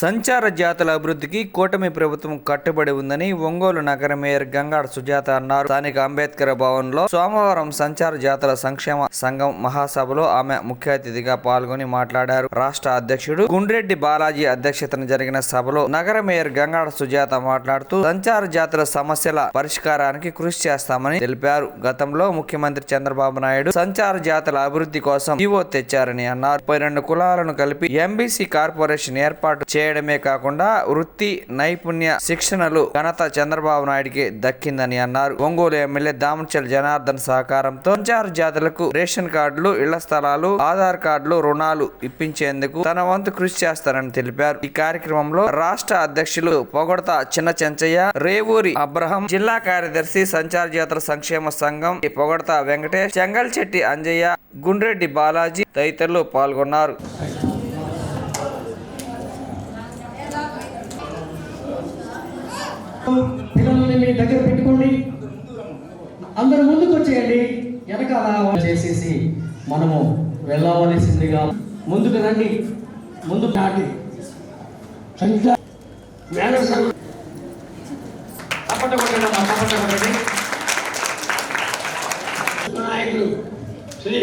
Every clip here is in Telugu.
సంచార జాతుల అభివృద్ధికి కూటమి ప్రభుత్వం కట్టుబడి ఉందని ఒంగోలు నగర మేయర్ గంగాడ సుజాత అన్నారు. స్థానిక అంబేద్కర్ భవన్లో సోమవారం సంచార జాతుల సంక్షేమ సంఘం మహాసభలో ఆమె ముఖ్య అతిథిగా పాల్గొని మాట్లాడారు. రాష్ట్ర అధ్యక్షుడు గుండ్రెడ్డి బాలాజీ అధ్యక్షతన జరిగిన సభలో నగర మేయర్ గంగాడ సుజాత మాట్లాడుతూ సంచార జాతుల సమస్యల పరిష్కారానికి కృషి చేస్తామని తెలిపారు. గతంలో ముఖ్యమంత్రి చంద్రబాబు నాయుడు సంచార జాతుల అభివృద్ధి కోసం జీవో తెచ్చారని అన్నారు. ముప్పై రెండు కులాలను కలిపి ఎంబీసీ కార్పొరేషన్ ఏర్పాటు చే చేయడమే కాకుండా వృత్తి నైపుణ్య శిక్షణలు ఘనత చంద్రబాబు నాయుడికి దక్కిందని అన్నారు. ఒంగోలు ఎమ్మెల్యే దామచల్ జనార్దన్ సహకారంతో సంచార జాతులకు రేషన్ కార్డులు ఇళ్ళ స్థలాలు ఆధార్ కార్డులు రుణాలు ఇప్పించేందుకు తన వంతు కృషి చేస్తారని తెలిపారు. ఈ కార్యక్రమంలో రాష్ట్ర అధ్యక్షులు పొగడత చిన్న చెంచయ్య రేవూరి అబ్రహం జిల్లా కార్యదర్శి సంచార జాతర సంక్షేమ సంఘం పొగడత వెంకటేష్ చెంగల్చెట్టి అంజయ్య గుండ్రెడ్డి బాలాజీ తదితరులు పాల్గొన్నారు. పిల్లల్ని మీ దగ్గర పెట్టుకోండి. అందరు ముందుకు వచ్చేయండి వెనకాల చేసేసి మనము వెళ్ళవలసిందిగా ముందుకు రండి. ముందు దాటి సంఖ్య వేల నాయకులు శ్రీ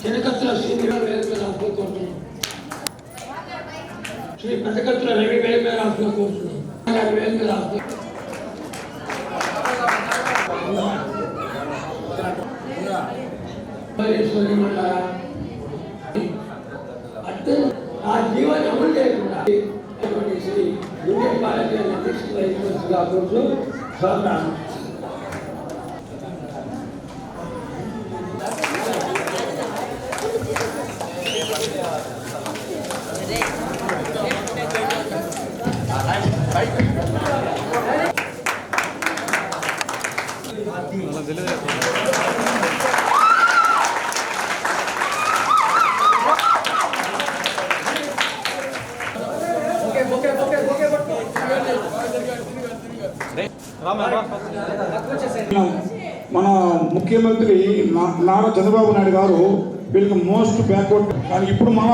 చినకత్తుల శ్రీనివాస్ వేదిక రాష్ట్రం కోరుతున్నాం శ్రీ పెద్దకత్తుల రవి వేదిక రాష్ట్రం కోరుతున్నాం గారి వేదిక రాష్ట్రం మల్లేశ్వరి మండల అంటే ఆ జీవాన్ని అమలు చేయకుండా అటువంటి శ్రీ యూనియన్ బాలాజీ అధ్యక్షులు వహించవలసిగా కోరుతూ స్వాగతం మన ముఖ్యమంత్రి నా- నారా చంద్రబాబు నాయుడు గారు వీళ్ళకి మోస్ట్ బ్యాక్వర్డ్. కానీ ఇప్పుడు మన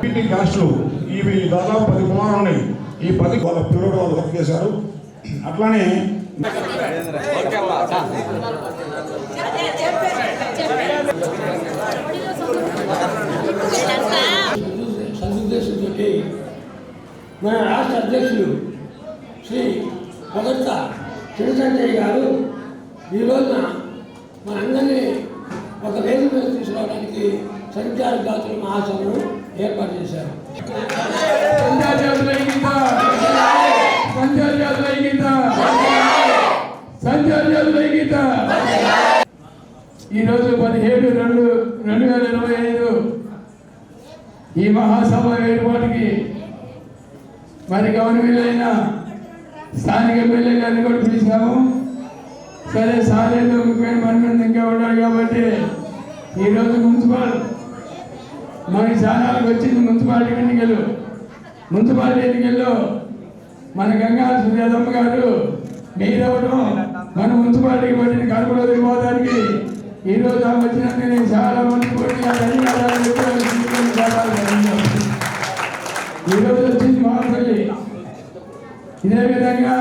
పీటీ క్యాస్ట్లు ఇవి దాదాపు పది కుమారులు ఉన్నాయి. ఈ పది వాళ్ళ పిల్లలు వాళ్ళు వర్క్ చేశారు. అట్లానే మన రాష్ట్ర అధ్యక్షులు శ్రీ భగత్ చిరసంజయ్ గారు ఈ రోజున మనందరినీ ఒక వేదిక మీద తీసుకురావడానికి సంచార జాతుల మహాసభను ఏర్పాటు చేశారు. ఈరోజు పదిహేడు రెండు రెండు వేల ఇరవై ఐదు ఈ మహాసభ ఏర్పాటుకి మరి గవర్నమెంట్ స్థానిక ఎమ్మెల్యే గారిని కూడా పిలిచాము సరే సాలేదు ముప్పై మంది ఇంకా ఉన్నారు కాబట్టి ఈరోజు మున్సిపల్ మనకి స్థానాలకు వచ్చింది మున్సిపాలిటీ ఎన్నికలు. మున్సిపాలిటీ ఎన్నికల్లో మన గంగా సుజాతమ్మ గారు మీరవడం మన మున్సిపాలిటీకి పట్టిన కడుపులో వివాదానికి ఈ రోజు ఆమె వచ్చినందుకు నేను చాలా మనస్ఫూర్తిగా ధన్యవాదాలు ఈరోజు చాలా మా ఈ రోజు వచ్చింది ఇదే విధంగా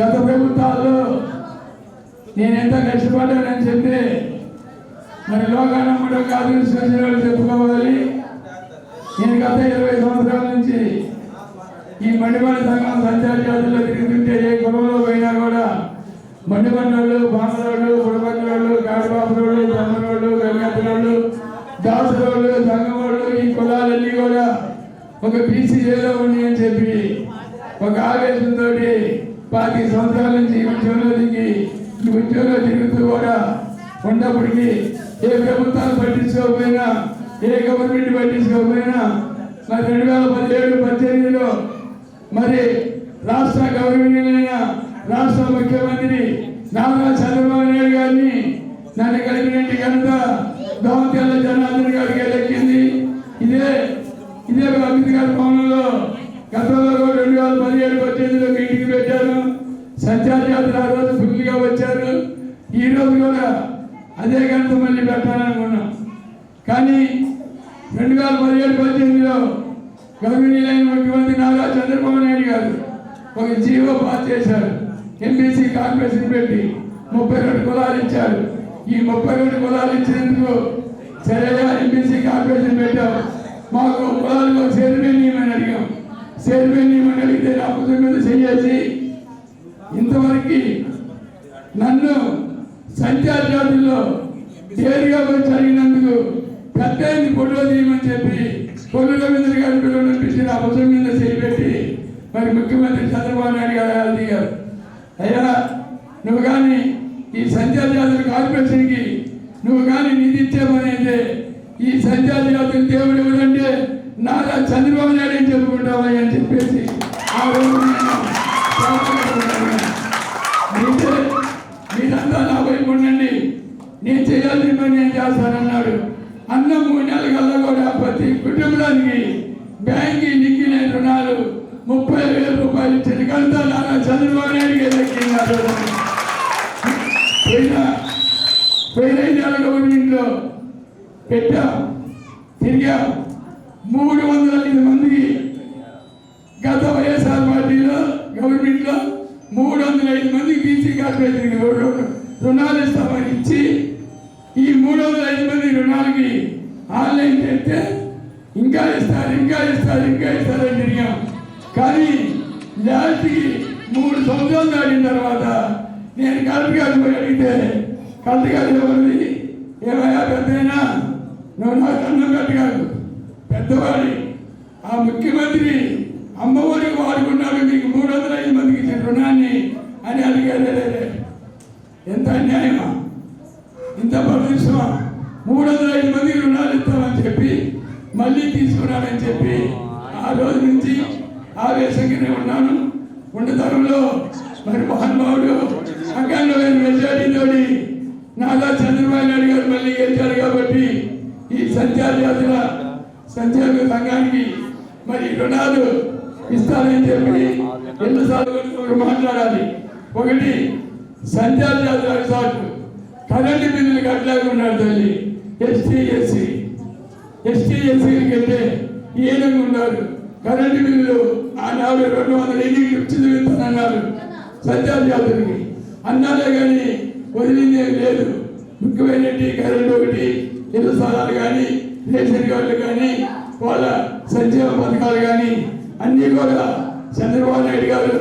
గత ప్రభుత్వాల్లో నేను ఎంత కష్టపడ్డానని చెప్పి మరి లోకానం కూడా కాదు వాళ్ళు చెప్పుకోవాలి. నేను గత ఇరవై సంవత్సరాల నుంచి ఈ మండిపల్లి సంఘం సంచార జాతుల్లో తిరుగుతుంటే ఏ కులంలో పోయినా కూడా మండిపండోళ్ళు బామరోళ్ళు బుడబందరోళ్ళు కాడబాబురోళ్ళు తమ్మరోళ్ళు గంగత్తరోళ్ళు దాసురోళ్ళు సంగమోళ్ళు ఈ కులాలన్నీ కూడా ఒక బీసీఏలో ఉంది అని చెప్పి ఒక ఆవేశంతో పాతి సంవత్సరాల నుంచి ఈ ఉద్యోగంలో దిగి ఈ ఉద్యోగంలో తిరుగుతూ కూడా ఉన్నప్పటికీ ఏ ప్రభుత్వాలు పట్టించుకోకపోయినా ఏ గవర్నమెంట్ పట్టించుకోకపోయినా మరి రెండు వేల పదిహేడు పద్దెనిమిదిలో మరి రాష్ట్ర గవర్నమెంట్ అయిన రాష్ట్ర ముఖ్యమంత్రి నారా చంద్రబాబు నాయుడు గారిని నన్ను కలిగినట్టు కనుక దోమతెల్ల జనార్దన్ గారికి లెక్కింది. ఇదే ఇదే అమిత్ గారి భవనంలో గతంలో కూడా రెండు వేల పదిహేడు పద్దెనిమిదిలో మీటింగ్ పెట్టాను సంచార యాత్ర ఆ రోజు ఫుల్గా వచ్చారు. ఈ రోజు కూడా అదే గంట మళ్ళీ పెట్టాలనుకున్నాం కానీ రెండు వేల పదిహేడు పద్దెనిమిదిలో గౌరవనీయులైన చంద్రబాబు నాయుడు గారు ఒక జీవో పాస్ చేశారు. ఎంబీసీ కార్పొరేషన్ పెట్టి ముప్పై రెండు కులాలు ఇచ్చారు. ఈ ముప్పై రెండు కులాలు ఇచ్చినందుకు సరేగా ఎంబీసీ కార్పొరేషన్ పెట్టాం. మాకు కులాలకు చైర్మన్ నియమని అడిగాం. చైర్మన్ నియమని అడిగితే నా మీద చెయ్యేసి ఇంతవరకు నన్ను సంచార జాతుల్లో తేరుగా జరిగినందుకు అడిగినందుకు పెద్ద ఫోటో తీయమని చెప్పి పొడుల మీద గారి పిల్లలు అనిపించిన ఆ మీద చేపెట్టి మరి ముఖ్యమంత్రి చంద్రబాబు నాయుడు గారు దిగారు. అయ్యా నువ్వు కానీ ఈ సంచార జాతుల కార్పొరేషన్కి నువ్వు కానీ నిధి ఇచ్చామనైతే ఈ సంచార జాతులు దేవుడు ఎవరంటే నారా చంద్రబాబు నాయుడు అని అని చెప్పేసి ఆ రోజు మీరే మీరంతా నా వైపు ఉండండి. నేను చేయాల్సిన పని నేను చేస్తానన్నాడు. అన్న మూడు నెలల కల్లా కూడా ప్రతి కుటుంబానికి బ్యాంకి నిక్కిన రుణాలు ముప్పై వేల రూపాయలు ఇచ్చిన కంతా నాన్న చంద్రబాబు నాయుడుకి దక్కినారు పోయిన పోయిన గవర్నమెంట్లో పెట్టాం తిరిగాం ఇస్తారు ఇంకా ఇస్తారు ఇంకా ఇస్తారని తిరిగాం కానీ లాస్ట్కి మూడు సంవత్సరాలు దాటిన తర్వాత నేను కలెక్టర్ గారిని పోయి అడిగితే కలెక్టర్ గారు ఎవరిది ఏమయ్యా పెద్దయినా నువ్వు నా అన్నం పెట్టగాదు పెద్దవాడి ఆ ముఖ్యమంత్రి అమ్మఒడికి వాడుకున్నాడు మీకు మూడు వందల ఐదు మందికి ఇచ్చిన రుణాన్ని అని అడిగారు ఎంత అన్యాయమా మళ్ళీ తీసుకున్నాడని చెప్పి ఆ రోజు నుంచి ఆవేశంగానే ఉన్నాను. ఉండతరంలో మరి మహానుభావుడు అఖండమైన మెజారిటీతోటి నాదా చంద్రబాబు నాయుడు గారు మళ్ళీ గెలిచారు కాబట్టి ఈ సంచార జాతుల సంచార సంఘానికి మరి రుణాలు ఇస్తానని చెప్పి ఎన్నిసార్లు సార్లు మాట్లాడాలి. ఒకటి సంచార జాతుల రిసార్ట్ కరెంటు బిల్లులు కట్టలేకున్నాడు తల్లి. ST SC. ఎస్టీ ఎస్సీలకి వెళ్తే ఏనంగా ఉన్నారు. కరెంటు బిల్లు ఆనాడు రెండు వందల ఎనిమిది ఇస్తానన్నారు సంచార జాతులకి అన్నారే కానీ వదిలింది లేదు. ముఖ్యమైనటి కరెంటు ఒకటి ఇల్లు స్థలాలు కానీ రేషన్ కార్డులు కానీ వాళ్ళ సంక్షేమ పథకాలు కానీ అన్నీ కూడా చంద్రబాబు నాయుడు గారు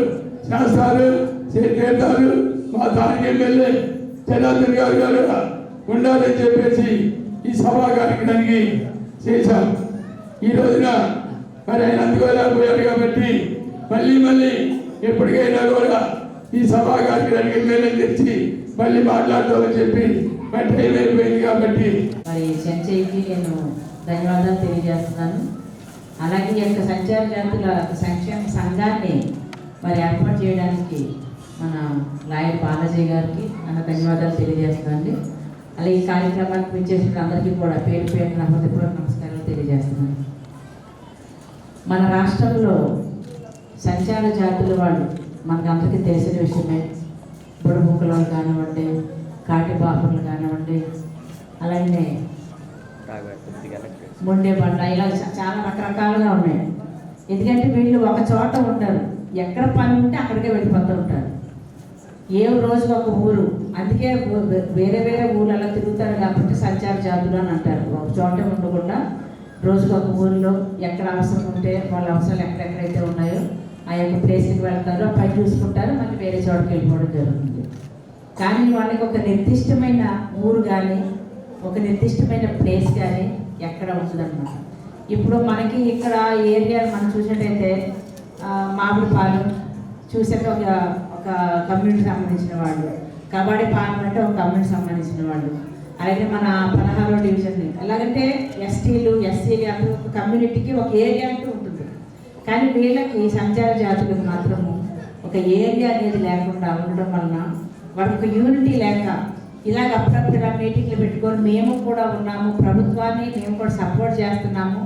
చేస్తారు. చేస్తారు మా స్థానిక ఎమ్మెల్యే జనార్దన్ గారు గారు ఉండాలని చెప్పేసి ఈ సభా కార్యక్రమానికి చేశాం. ఈ రోజున మరి ఆయన అందుకోలేకపోయారు కాబట్టి మళ్ళీ మళ్ళీ ఎప్పటికైనా కూడా ఈ సభా కార్యక్రమానికి ఎమ్మెల్యే తెచ్చి మళ్ళీ మాట్లాడతామని చెప్పి మరి టైం అయిపోయింది కాబట్టి. మరి సంచయికి నేను ధన్యవాదాలు తెలియజేస్తున్నాను. అలాగే ఈ యొక్క సంచార జాతుల సంక్షేమ సంఘాన్ని మరి ఏర్పాటు చేయడానికి మన లాయర్ బాలాజీ గారికి మన ధన్యవాదాలు తెలియజేస్తున్నాను. అలాగే ఈ కార్యక్రమానికి పనిచేసిన అందరికీ కూడా పేరు పేరు నా హృదయపూర్వక నమస్కారాలు తెలియజేస్తున్నాను. మన రాష్ట్రంలో సంచార జాతుల వాళ్ళు మనకు అందరికీ తెలిసిన విషయమే. బుడబుక్కలు కానివ్వండి కాటి బాపర్లు కానివ్వండి అలాగే మొండే బండ ఇలా చాలా రకరకాలుగా ఉన్నాయి. ఎందుకంటే వీళ్ళు ఒక చోట ఉంటారు ఎక్కడ పని ఉంటే అక్కడికే వెళ్ళిపోతూ ఉంటారు. ఏం రోజు ఒక ఊరు? అందుకే వేరే వేరే ఊళ్ళలో తిరుగుతారు కాబట్టి సంచార జాతులు అని అంటారు. ఒక చోట ఉండకుండా రోజుకు ఒక ఊరిలో ఎక్కడ అవసరం ఉంటే వాళ్ళ అవసరాలు ఎక్కడెక్కడైతే ఉన్నాయో ఆ యొక్క ప్లేస్కి వెళ్తారు. ఆ పని చూసుకుంటారు. మళ్ళీ వేరే చోటకి వెళ్ళిపోవడం జరుగుతుంది. కానీ వాళ్ళకి ఒక నిర్దిష్టమైన ఊరు కానీ ఒక నిర్దిష్టమైన ప్లేస్ కానీ ఎక్కడ ఉంటుందన్నమాట ఇప్పుడు మనకి ఇక్కడ ఏరియా మనం చూసినట్టయితే ఆ, మామిడిపాలెం చూసాక ఒక ఒక కమ్యూనిటీ సంబంధించిన వాళ్ళు. కబడ్డీ పాలెం అంటే ఒక కమ్యూనిటీ సంబంధించిన వాళ్ళు. అలాగే మన పదహారో డివిజన్. ఎలాగంటే ఎస్టీలు ఎస్సీలు అందరూ ఒక కమ్యూనిటీకి ఒక ఏరియా అంటూ ఉంటుంది. కానీ వీళ్ళకి సంచార జాతులకు మాత్రము ఒక ఏరియా అనేది లేకుండా ఉండడం వలన వాళ్ళకి ఒక యూనిటీ లేక ఇలాగ అప్పుడప్పుడు ఇలా మీటింగ్లు పెట్టుకొని మేము కూడా ఉన్నాము ప్రభుత్వాన్ని మేము కూడా సపోర్ట్ చేస్తున్నాము.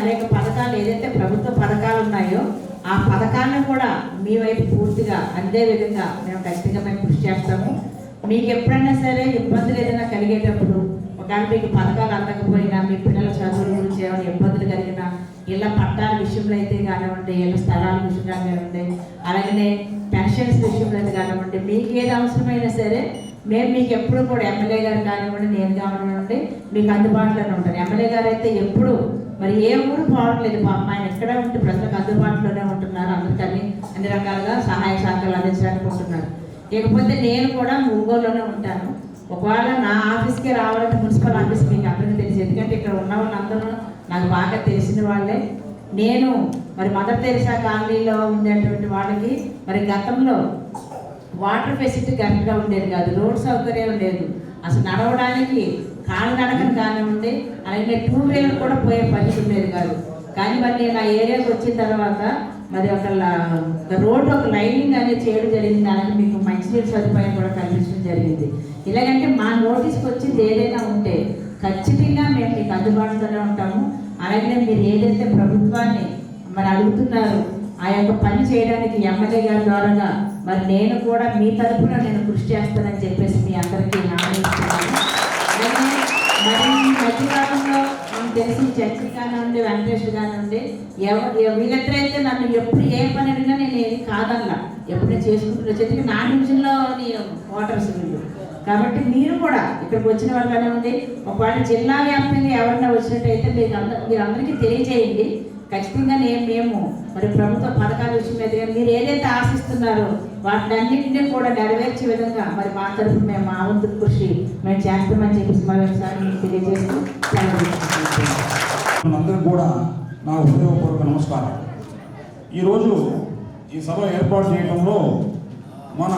అనేక పథకాలు ఏదైతే ప్రభుత్వ పథకాలు ఉన్నాయో ఆ పథకాలను కూడా మీ వైపు పూర్తిగా అందే విధంగా మేము ఖచ్చితంగా మేము కృషి చేస్తాము. మీకు ఎప్పుడైనా సరే ఇబ్బందులు ఏదైనా కలిగేటప్పుడు ఒకవేళ మీకు పథకాలు అందకపోయినా మీ పిల్లల చదువుల గురించి ఏమైనా ఇబ్బందులు కలిగినా ఇళ్ళ పట్టాల విషయంలో అయితే కానివ్వండి ఇళ్ళ స్థలాల విషయంలో కానివ్వండి అలాగనే పెన్షన్స్ విషయంలో అయితే కానివ్వండి మీకు ఏది అవసరమైనా సరే మేము మీకు ఎప్పుడు కూడా ఎమ్మెల్యే గారు కానివ్వండి నేను కానివ్వండి మీకు అందుబాటులోనే ఉంటాను ఎమ్మెల్యే గారు అయితే ఎప్పుడు మరి ఏ ఊరు పోవట్లేదు మా అమ్మాయిని ఎక్కడ ఉంటే ప్రజలకు అందుబాటులోనే ఉంటున్నారు. అందరికీ అన్ని రకాలుగా సహాయ సహకారాలు అందించడానికి ఉంటున్నారు. ఇకపోతే నేను కూడా ఒంగోలులోనే ఉంటాను. ఒకవేళ నా ఆఫీస్కి రావాలంటే మున్సిపల్ ఆఫీస్ మీకు అందరికీ తెలుసు. ఎందుకంటే ఇక్కడ ఉన్న వాళ్ళందరూ నాకు బాగా తెలిసిన వాళ్ళే. నేను మరి మదర్ తెరిసా కాలనీలో ఉండేటువంటి వాళ్ళకి మరి గతంలో వాటర్ ఫెసిలిటీ కరెక్ట్గా ఉండేది కాదు. రోడ్ సౌకర్యం లేదు. అసలు నడవడానికి కాళ్ళు నడకను కానివ్వండి అలాగే టూ వీలర్ కూడా పోయే పరిస్థితి ఉండేది కాదు. కానీ మరి నేను ఆ ఏరియాకి వచ్చిన తర్వాత మరి ఒక ల- ఒక రోడ్డు ఒక లైనింగ్ అనేది చేయడం జరిగింది. అలాగే మీకు మంచినీటి సదుపాయం కూడా కల్పించడం జరిగింది. ఇలాగంటే మా నోటీస్కి వచ్చింది ఏదైనా ఉంటే ఖచ్చితంగా మేము మీకు అందుబాటులోనే ఉంటాము. అలాగే మీరు ఏదైతే ప్రభుత్వాన్ని మరి అడుగుతున్నారు ఆ యొక్క పని చేయడానికి ఎమ్మెల్యే గారి ద్వారాగా మరి నేను కూడా మీ తరఫున నేను కృషి చేస్తానని చెప్పేసి మీ అందరికీ హామీ ఇస్తున్నాను మరి మధ్యకాలంలో మనకు తెలిసిన చర్చి కానివ్వండి వెంకటేష్ కానివ్వండి ఎవరు ఎవ- నన్ను ఎప్పుడు ఏ పని అడిగినా నేను ఏది కాదన్నా ఎప్పుడు నేను చేసుకుంటున్నా చెట్టుకి నా డివిజన్లో ఓటర్స్ వీళ్ళు కాబట్టి మీరు కూడా ఇక్కడికి వచ్చిన వాళ్ళు ఉంది ఒకవేళ జిల్లా వ్యాప్తంగా ఎవరైనా వచ్చినట్టయితే మీకు అందరూ మీరు అందరికీ తెలియజేయండి ఖచ్చితంగా నేను మేము మరి ప్రభుత్వ పథకాల విషయం మీద మీరు ఏదైతే ఆశిస్తున్నారో వాటినన్నింటినీ కూడా నెరవేర్చే విధంగా మరి మా తరఫు మేము మా వంతు కృషి మేము చేస్తామని చెప్పేసి మరొకసారి మీకు తెలియజేస్తూ కూడా నా హృదయపూర్వక నమస్కారం ఈరోజు ఈ సభ ఏర్పాటు చేయడంలో మన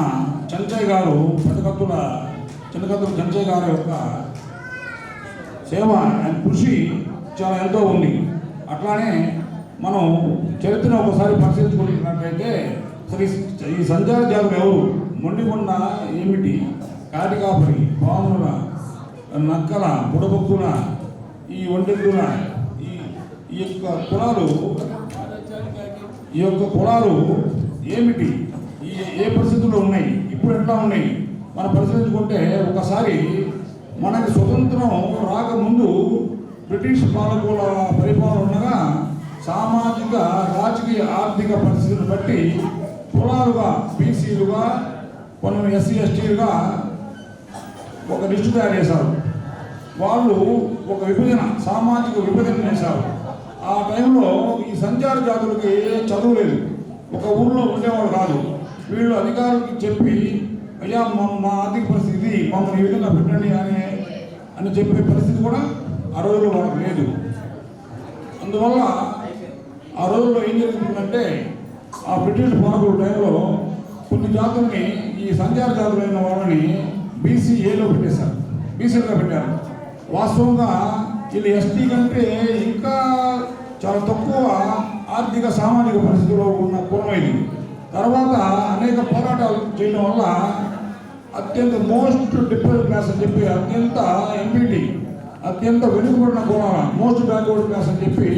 చంచయ్య గారు పెద్దకత్తుల చిన్నకత్తుల చంచయ్య గారి యొక్క సేవ అండ్ కృషి చాలా ఎంతో ఉంది. అట్లానే మనం చరిత్రను ఒకసారి పరిశీలించుకుంటున్నట్లయితే అసలు ఈ- ఈ సంచార జాతులు ఎవరు మొండికొండ ఏమిటి? కాటికాపరి పాముల నక్కల బుడబొక్కుల ఈ ఒంటెద్దుల ఈ ఈ యొక్క కులాలు ఈ యొక్క కులాలు ఏమిటి? ఈ ఏ పరిస్థితుల్లో ఉన్నాయి? ఇప్పుడు ఎట్లా ఉన్నాయి? మనం పరిశీలించుకుంటే ఒకసారి మనకి స్వతంత్రం రాకముందు బ్రిటిష్ పాలకుల పరిపాలన ఉండగా సామాజిక రాజకీయ ఆర్థిక పరిస్థితిని బట్టి కులాలుగా బీసీలుగా కొన్ని ఎస్సీ ఎస్టీలుగా ఒక లిస్టు తయారు చేశారు. వాళ్ళు ఒక విభజన సామాజిక విభజన చేశారు. ఆ టైంలో ఈ సంచార జాతులకి చదువు లేదు. ఒక ఊళ్ళో ఉండేవాళ్ళు కాదు. వీళ్ళు అధికారులకి చెప్పి అయ్యా మా మా ఆర్థిక పరిస్థితి మమ్మల్ని ఈ విధంగా పెట్టండి అని అని చెప్పే పరిస్థితి కూడా ఆ రోజుల్లో వాళ్ళకి లేదు. అందువల్ల ఆ రోజుల్లో ఏం జరుగుతుందంటే ఆ బ్రిటిష్ పాలకుల టైంలో కొన్ని జాతుల్ని ఈ సంచార జాతులైన వాళ్ళని బీసీఏలో పెట్టేశారు. బీసీలుగా పెట్టారు. వాస్తవంగా వీళ్ళు ఎస్టీ కంటే ఇంకా చాలా తక్కువ ఆర్థిక సామాజిక పరిస్థితుల్లో ఉన్న కులం ఇది. తర్వాత అనేక పోరాటాలు చేయడం వల్ల అత్యంత మోస్ట్ డిఫరెంట్ క్లాస్ అని చెప్పి అత్యంత ఎంపీటీ అత్యంత వెనుకబడిన కులాల మోస్ట్ బ్యాక్వర్డ్ క్లాస్ అని చెప్పి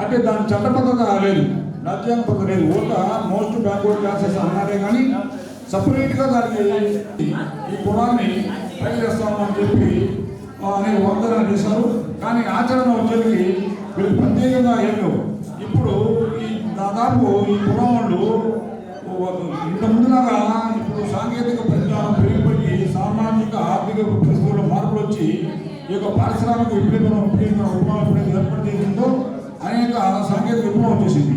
అంటే దాని చట్టబద్ధత లేదు రాజ్యాంగ పద్ధతి లేదు. ఓట మోస్ట్ బ్యాక్వర్డ్ క్లాసెస్ అన్నారే కానీ సపరేట్గా దానికి ఈ కులాన్ని ట్రై చేస్తామని చెప్పి అనే వాగ్దానం చేశారు. కానీ ఆచరణ వచ్చేది వీళ్ళు ప్రత్యేకంగా ఏం ఇప్పుడు ఈ దాదాపు ఈ కులం వాళ్ళు ఇంత ముందులాగా ఇప్పుడు సాంకేతిక పరిజ్ఞానం పెరిగిపోయి సామాజిక ఆర్థిక పరిస్థితుల్లో మార్పులు వచ్చి ఈ యొక్క పారిశ్రామిక విప్లవం విప్లవం విప్లవం ఎప్పుడైతే ఏర్పాటు చేసిందో అనేక సాంకేతిక విప్లవం వచ్చేసింది.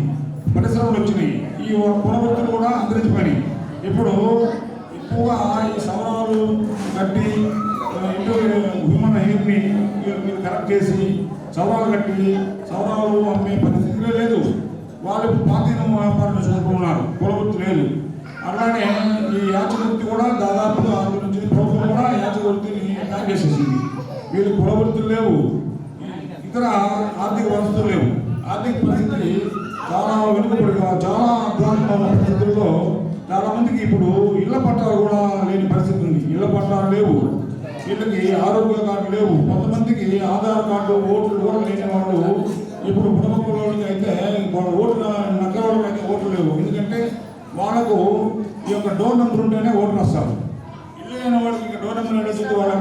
పరిశ్రమలు వచ్చినాయి. ఈ కులవృత్తులు కూడా అంతరించిపోయినాయి. ఇప్పుడు ఎక్కువగా ఈ సవరాలు కట్టి ఇంట్లో హ్యూమన్ హెయిర్ని మీరు కరెక్ట్ చేసి సవరాలు కట్టి సవరాలు అమ్మే పరిస్థితిలో లేదు. వాళ్ళు పాతీన వ్యాపారం చేసుకుంటున్నారు. కులవృత్తి లేదు. అలానే ఈ యాచవృత్తి కూడా దాదాపుగా అందులో నుంచి ప్రభుత్వం కూడా యాచవృత్తిని అటాక్ చేసేసింది. వీళ్ళు కులవృత్తులు లేవు. ఇతర ఆర్థిక వసతులు లేవు. ఆర్థిక పరిస్థితి చాలా వెనుకబడి చాలా అధ్వానంగా ఉన్న పరిస్థితుల్లో చాలా మందికి ఇప్పుడు ఇళ్ళ పట్టాలు కూడా లేని పరిస్థితి ఉంది. ఇళ్ళ పట్టాలు లేవు. వీళ్ళకి ఆరోగ్య కార్డు లేవు. కొంతమందికి ఆధార్ కార్డు ఓట్లు కూడా లేని వాళ్ళు ఇప్పుడు కుటుంబంలోకి అయితే ఓట్లు నగ్గవాళ్ళకి అయితే ఓట్లు లేవు. ఎందుకంటే వాళ్ళకు ఈ యొక్క డోర్ నెంబర్ ఉంటేనే ఓట్లు వస్తారు ఇల్లు లేని వాళ్ళకి ఇంకా డోర్ నెంబర్ ఏడొచ్చింది వాళ్ళు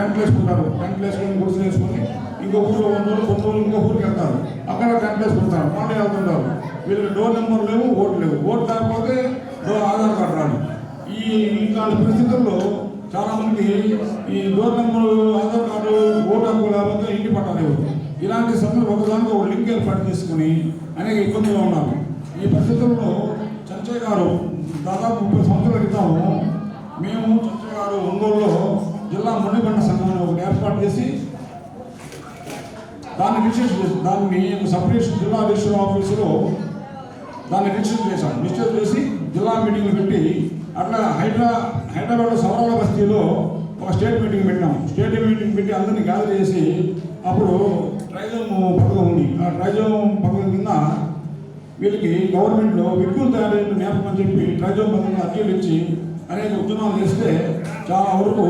టెంట్లు వేసుకుంటారు. టెంట్లు వేసుకొని గుడిసెలు వేసుకొని ఇంకో ఊరు వంద రోజులు కొన్ని ఇంకో ఊరికి వెళ్తారు. అక్కడ అక్కడ పెడతారు వేసుకుంటారు వెళ్తుంటారు. వీళ్ళకి డోర్ నెంబర్ లేవు ఓటు లేవు. ఓటు లేకపోతే డోర్ ఆధార్ కార్డు రాదు. ఈ ఇలాంటి పరిస్థితుల్లో చాలామంది ఈ door number Aadhaar card vote హక్కు లేకపోతే ఇంటి పట్టలేవు ఇలాంటి సమయంలో ఒకదానికి ఒక లింక్ ఏర్పాటు చేసుకుని అనేక ఇబ్బందులు ఉన్నారు. ఈ పరిస్థితుల్లో చంచయ్య గారు దాదాపు ముప్పై సంవత్సరాల క్రితం మేము చంచయ్య గారు ఒంగోలులో జిల్లా మొండిబండ సంఘం ఒకటి ఏర్పాటు చేసి దాన్ని రిజిస్టర్ చేసి దాన్ని సపరేషన్ జిల్లా రిజిస్టర్ ఆఫీసులో దాన్ని రిజిస్టర్ చేశాం రిజిస్టర్ చేసి జిల్లా మీటింగ్ పెట్టి అట్లా హైదరా హైదరాబాద్ సవరాల బస్తీలో ఒక స్టేట్ మీటింగ్ పెట్టాం స్టేట్ మీటింగ్ పెట్టి అందరినీ గ్యాదర్ చేసి అప్పుడు ట్రైజం పథకం ఉంది. ఆ ట్రైజం పథకం కింద వీళ్ళకి గవర్నమెంట్లో విక్కులు తయారైన నేపథ్యం చెప్పి ట్రైజం పథకం అర్జీలు ఇచ్చి అనేక ఉద్యమాలు చేస్తే చాలా వరకు